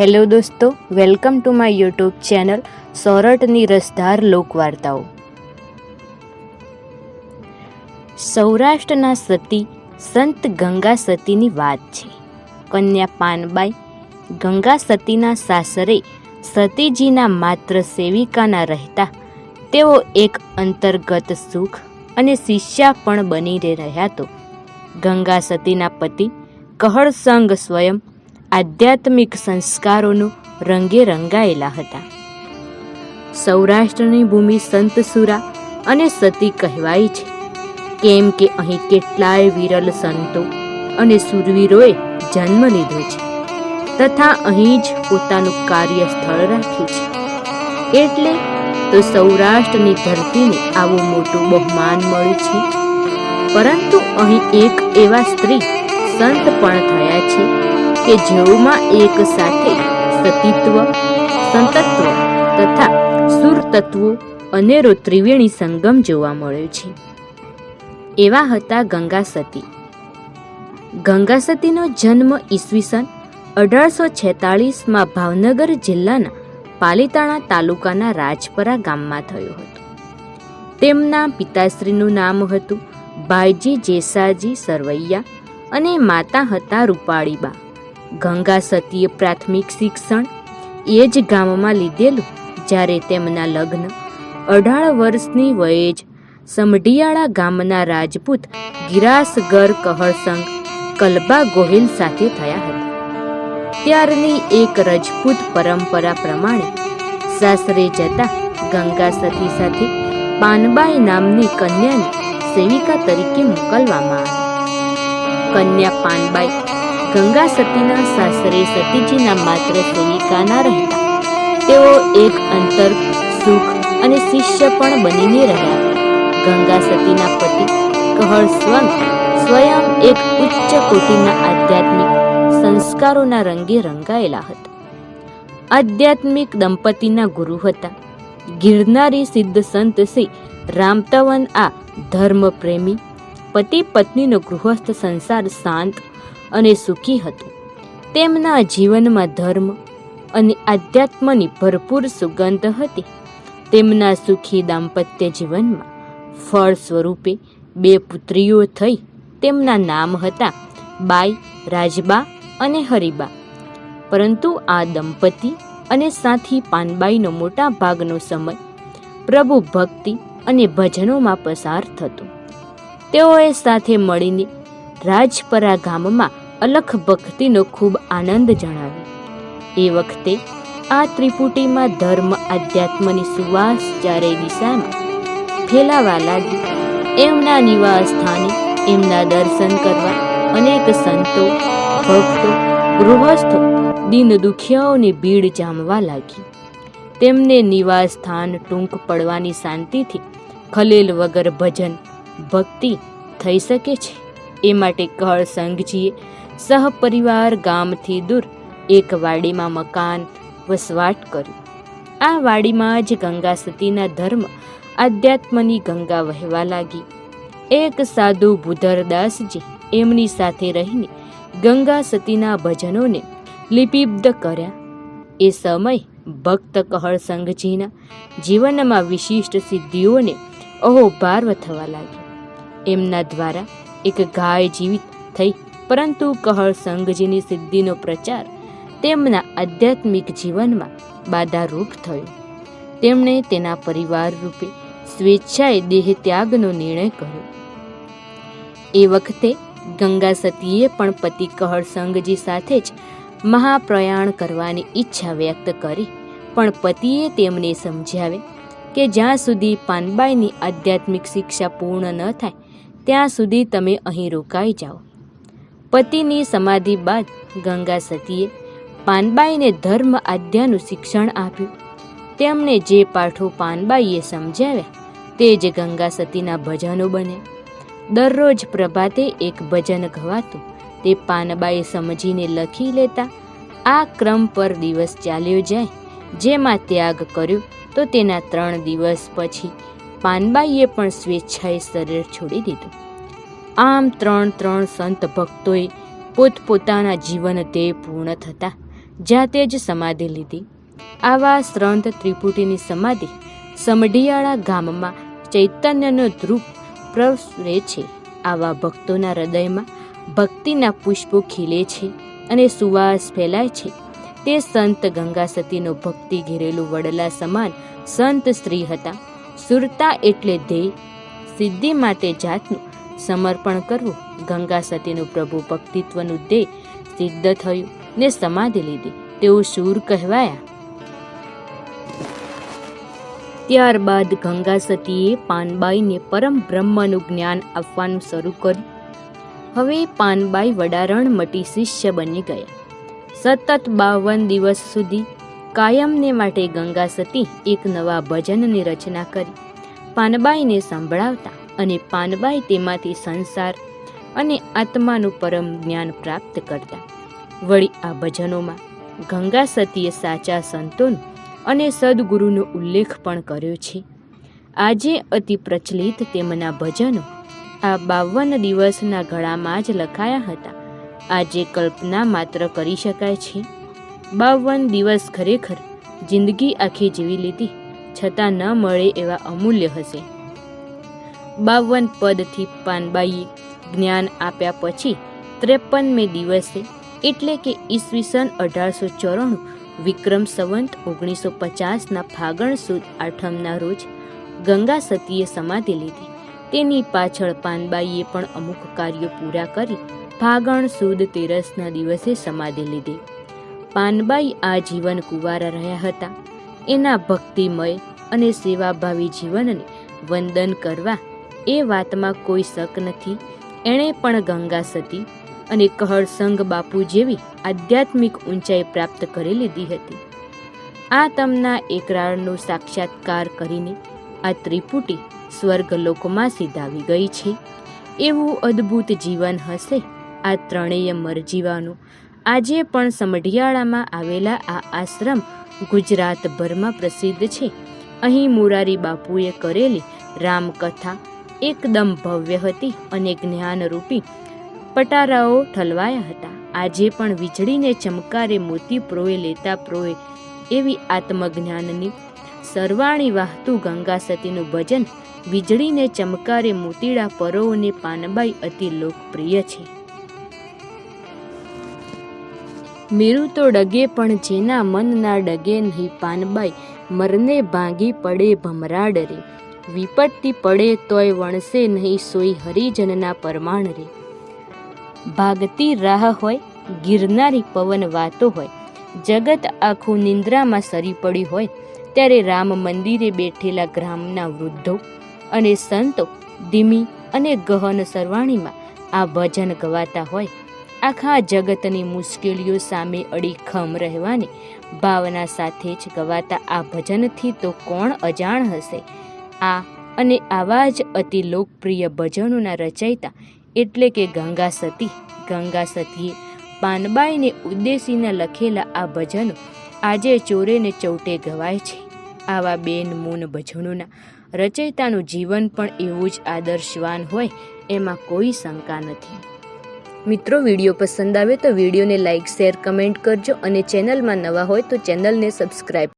Hello દોસ્તો, welcome to my YouTube channel સોરઠની રસધાર લોકવાર્તાઓ. સૌરાષ્ટ્રના સતી સંત ગંગા સતીની વાત છે. કન્યા પાનબાઈ ગંગા સતીના સાસરે સતીજીના માત્ર સેવિકાના રહેતા તેઓ એક અંતર્ગત સુખ અને શિષ્યા પણ બનીને રહ્યા તો ગંગા સતીના પતિ કહળસંગ સ્વયં આધ્યાત્મિક સંસ્કારોનું રંગે રંગાયેલા હતા. સૌરાષ્ટ્રની ભૂમિ સંતસુરા અને સતી કહેવાય છે. કેમ કે અહીં કેટલાય વિરલ સંતો અને સુરવીરોએ જન્મ લીધો છે તથા અહીં જ પોતાનું કાર્યસ્થળ રાખ્યું છે. એટલે તો સૌરાષ્ટ્રની ધરતીને આવું મોટું બહુમાન મળ્યું છે. પરંતુ અહીં એક એવા સ્ત્રી સંત પણ થયા છે કે જેઓમાં એક સાથે સતીત્વ, સંતત્વ તથા સુરતત્વો અનેરો ત્રિવેણી સંગમ જોવા મળ્યો છે. એવા હતા ગંગા સતી. ગંગા સતીનો જન્મ ઈસવીસન અઢારસો છેતાળીસમાં ભાવનગર જિલ્લાના પાલીતાણા તાલુકાના રાજપરા ગામમાં થયો હતો. તેમના પિતાશ્રીનું નામ હતું ભાઈજી જેસાજી સરવૈયા અને માતા હતા રૂપાળીબા. ગંગા સતીએ પ્રાથમિક શિક્ષણ એ જ ગામમાં લીધેલું, જ્યારે તેમના લગ્ન અઢાર વર્ષની વયે જ સમઢિયાળા ગામના રાજપૂત ગિરાસગર કહળસંગ કલબા ગોહિલ સાથે થયા હતા. ત્યારની એક રજપૂત પરંપરા પ્રમાણે સાસરે જતા ગંગા સતી સાથે પાનબાઈ નામની કન્યાને સેવિકા તરીકે મોકલવામાં આવી. કન્યા પાનબાઈ ગંગા સતીના સાસરે સતીજીના માત્ર સેવિકાના રહેતા. તેઓ એક અંતર, સુખ અને શિષ્ય પણ બનીને રહ્યા. ગંગા સતીના પતિ કહળ સ્વંગ સ્વયં એક ઉચ્ચ કોટીના આધ્યાત્મિક સંસ્કારોના રંગે રંગાયેલા હતા. આધ્યાત્મિક દંપતીના ગુરુ હતા. ગિરનારી સિદ્ધ સંત શ્રી રામતવન આ ધર્મ પ્રેમી પતિ પત્નીનો ગૃહસ્થ સંસાર શાંત અને સુખી હતું. તેમના જીવનમાં ધર્મ અને આધ્યાત્મની ભરપૂર સુગંધ હતી. તેમના સુખી દાંપત્ય જીવનમાં ફળ સ્વરૂપે બે પુત્રીઓ થઈ. તેમના નામ હતા બાઈ, રાજબા અને હરિબા. પરંતુ આ દંપતી અને સાથી પાનબાઈનો મોટા ભાગનો સમય પ્રભુ ભક્તિ અને ભજનોમાં પસાર થતો. તેઓએ સાથે મળીને રાજપરા ગામમાં અલખ ભક્તિનો ખૂબ આનંદ જણાવ્યો. એ વખતે આ ત્રિપુટીમાં ધર્મ આધ્યાત્મની સુવાસ ચારે દિશામાં ફેલાવા લાગી. એમના નિવાસ સ્થાને એમના દર્શન કરવા અનેક સંતો, ભક્તો, ગૃહસ્થો દિન દુખિયાઓની ભીડ જામવા લાગી. તેમને નિવાસ સ્થાન ટૂંક પડવાની શાંતિથી ખલેલ વગર ભજન, ભક્તિ થઈ શકે છે. એ માટે કહળ સંઘજીએ સહપરિવાર ગામથી દૂર એક વાડીમાં મકાન વસવાટ કર્યું. આ વાડીમાં જ ગંગા સતીના ધર્મ આધ્યાત્મની ગંગા વહેવા લાગી. એક સાધુ ભૂધરદાસજી એમની સાથે રહીને ગંગા સતીના ભજનોને લિપિબ્ધ કર્યા. એ સમય ભક્ત કહળ સંઘજીના જીવનમાં વિશિષ્ટ સિદ્ધિઓને અહોભાર થવા લાગી એમના દ્વારા એક ગાય જીવિત થઈ પરંતુ કહળ સંઘજીની સિદ્ધિનો પ્રચાર તેમના આધ્યાત્મિક જીવનમાં બાધારૂપ થયો. તેમણે તેના પરિવાર રૂપે સ્વેચ્છાએ દેહ ત્યાગનો નિર્ણય કર્યો. એ વખતે ગંગા સતીએ પણ પતિ કહળ સંઘજી સાથે જ મહાપ્રયાણ કરવાની ઈચ્છા વ્યક્ત કરી, પણ પતિએ તેમને સમજાવે કે જ્યાં સુધી પાનબાઈની આધ્યાત્મિક શિક્ષા પૂર્ણ ન થાય, ત્યાં સુધી તમે અહીં રોકાઈ જાઓ. પતિની સમાધિ બાદ ગંગા સતીએ પાનબાઈને ધર્મ આદ્યાનું શિક્ષણ આપ્યું. તેમણે જે પાઠો પાનબાઈએ સમજાવ્યા તે જ ગંગા સતીના ભજનો બને. દરરોજ પ્રભાતે એક ભજન ગવાતું તે પાનબાઈ સમજીને લખી લેતા આ ક્રમ પર દિવસ ચાલ્યો જાય. જેમાં ત્યાગ કર્યો તો તેના ત્રણ દિવસ પછી પાનબાઈએ પણ સ્વેચ્છાએ શરીર છોડી દીધું. આમ ત્રણ ત્રણ સંત ભક્તોએ પોતપોતાના જીવન તે પૂર્ણ થતા જાતે જ સમાધિ લીધી. આવા શ્રંત ત્રિપુટીની સમાધિ સમઢિયાળા ગામમાં ચૈતન્યનો ધ્રુપ પ્રસરે છે. આવા ભક્તોના હૃદયમાં ભક્તિના પુષ્પો ખીલે છે અને સુવાસ ફેલાય છે. તે સંત ગંગા સતીનો ભક્તિ ઘેરેલું વડલા સમાન સંત સ્ત્રી હતા. સુરતા એટલે ધ્યેય, સિદ્ધિ માટે જાતનું સમર્પણ કરવું ગંગા સતીનું પ્રભુ ભક્તિત્વનું દેહ સિદ્ધ થયું ને સમાધિ લીધી. તેઓ શૂર કહેવાયા. ત્યારબાદ ગંગા સતીએ પાનબાઈને પરમ બ્રહ્મનું જ્ઞાન આપવાનું શરૂ કર્યું. હવે પાનબાઈ વડારણ મટી શિષ્ય બની ગયા. સતત બાવન દિવસ સુધી કાયમને માટે ગંગા સતી એક નવા ભજનની રચના કરી. પાનબાઈને સંભળાવતા અને પાનબાઈ તેમાંથી સંસાર અને આત્માનું પરમ જ્ઞાન પ્રાપ્ત કરતા. વળી આ ભજનોમાં ગંગા સતીએ સાચા સંતોનો અને સદગુરુનો ઉલ્લેખ પણ કર્યો છે. આજે અતિ પ્રચલિત તેમના ભજનો આ બાવન દિવસના ગળામાં જ લખાયા હતા. આજે કલ્પના માત્ર કરી શકાય છે. બાવન દિવસ ખરેખર જિંદગી આખી જીવી લીધી, છતાં ન મળે એવા અમૂલ્ય હશે. બાવન પદથી પાનબાઈએ જ્ઞાન આપ્યા પછી ત્રેપનમે દિવસે, એટલે કે ઈસવીસન અઢારસો ચોરાણું, વિક્રમ સંવંત ઓગણીસો પચાસના ફાગણ સુદ આઠમના રોજ ગંગા સતીએ સમાધિ લીધી. તેની પાછળ પાનબાઈએ પણ અમુક કાર્યો પૂરા કરી ફાગણ સુદ તેરસના દિવસે સમાધિ લીધી. પાનબાઈ આ જીવન કુંવારા રહ્યા હતા. એના ભક્તિમય અને સેવાભાવી જીવનને વંદન કરવા એ વાતમાં કોઈ શક નથી. એણે પણ ગંગા સતી અને કહળસંગ બાપુ જેવી આધ્યાત્મિક ઊંચાઈ પ્રાપ્ત કરી લીધી હતી. આ તમના એકરાળનો સાક્ષાત્કાર કરીને આ ત્રિપુટી સ્વર્ગલોકમાં સીધાવી ગઈ છે. એવું અદ્ભુત જીવન હશે આ ત્રણેય મરજીવાનું. આજે પણ સમઢિયાળામાં આવેલા આ આશ્રમ ગુજરાતભરમાં પ્રસિદ્ધ છે. અહીં મુરારી બાપુએ કરેલી રામકથા એકદમ ભવ્ય હતી અને જ્ઞાનરૂપી. પટારાઓ ઠલવાયા હતા. આજે પણ વીજળીને ચમકારે મોતી પ્રોએ લેતા પ્રોએ એવી આત્મજ્ઞાનની સરવાણી વાહતું ગંગા સતીનું ભજન વીજળીને ચમકારે મોતીડા પરોને પાનબાઈ અતિ લોકપ્રિય છે. મીરુ તો ડગે પણ જેના મનના ડગે નહીં પાનબાઈ, મરને ભાંગી પડે ભમરાડ રે વિપત્તિ પડે તોય વણસે નહીં સોઈ હરિજનના પરમાણ રે. ભાગતી રાહ હોય, ગિરનારી પવન વાતો હોય, જગત આખું નિંદ્રામાં સરી પડી હોય, ત્યારે રામ મંદિરે બેઠેલા ગ્રામના વૃદ્ધો અને સંતો, ધીમી અને ગહન સરવાણીમાં આ ભજન ગવાતા હોય. આખા જગતની મુશ્કેલીઓ સામે અડીખમ રહેવાની ભાવના સાથે જ ગવાતા આ ભજનથી તો કોણ અજાણ હશે? આ અને આવા જ અતિ લોકપ્રિય ભજનોના રચયિતા એટલે કે ગંગા સતી. ગંગા સતીએ પાનબાઈને ઉદ્દેશીને લખેલા આ ભજનો આજે ચોરે ને ચૌટે ગવાય છે. આવા બેન મૂન ભજનોના રચયિતાનું જીવન પણ એવું જ આદર્શવાન હોય એમાં કોઈ શંકા નથી. મિત્રો, વીડિયો પસંદ આવે તો વિડીયોને લાઇક શેર, કમેન્ટ કરજો અને ચેનલમાં નવા હોય તો ચેનલને સબસ્ક્રાઈબ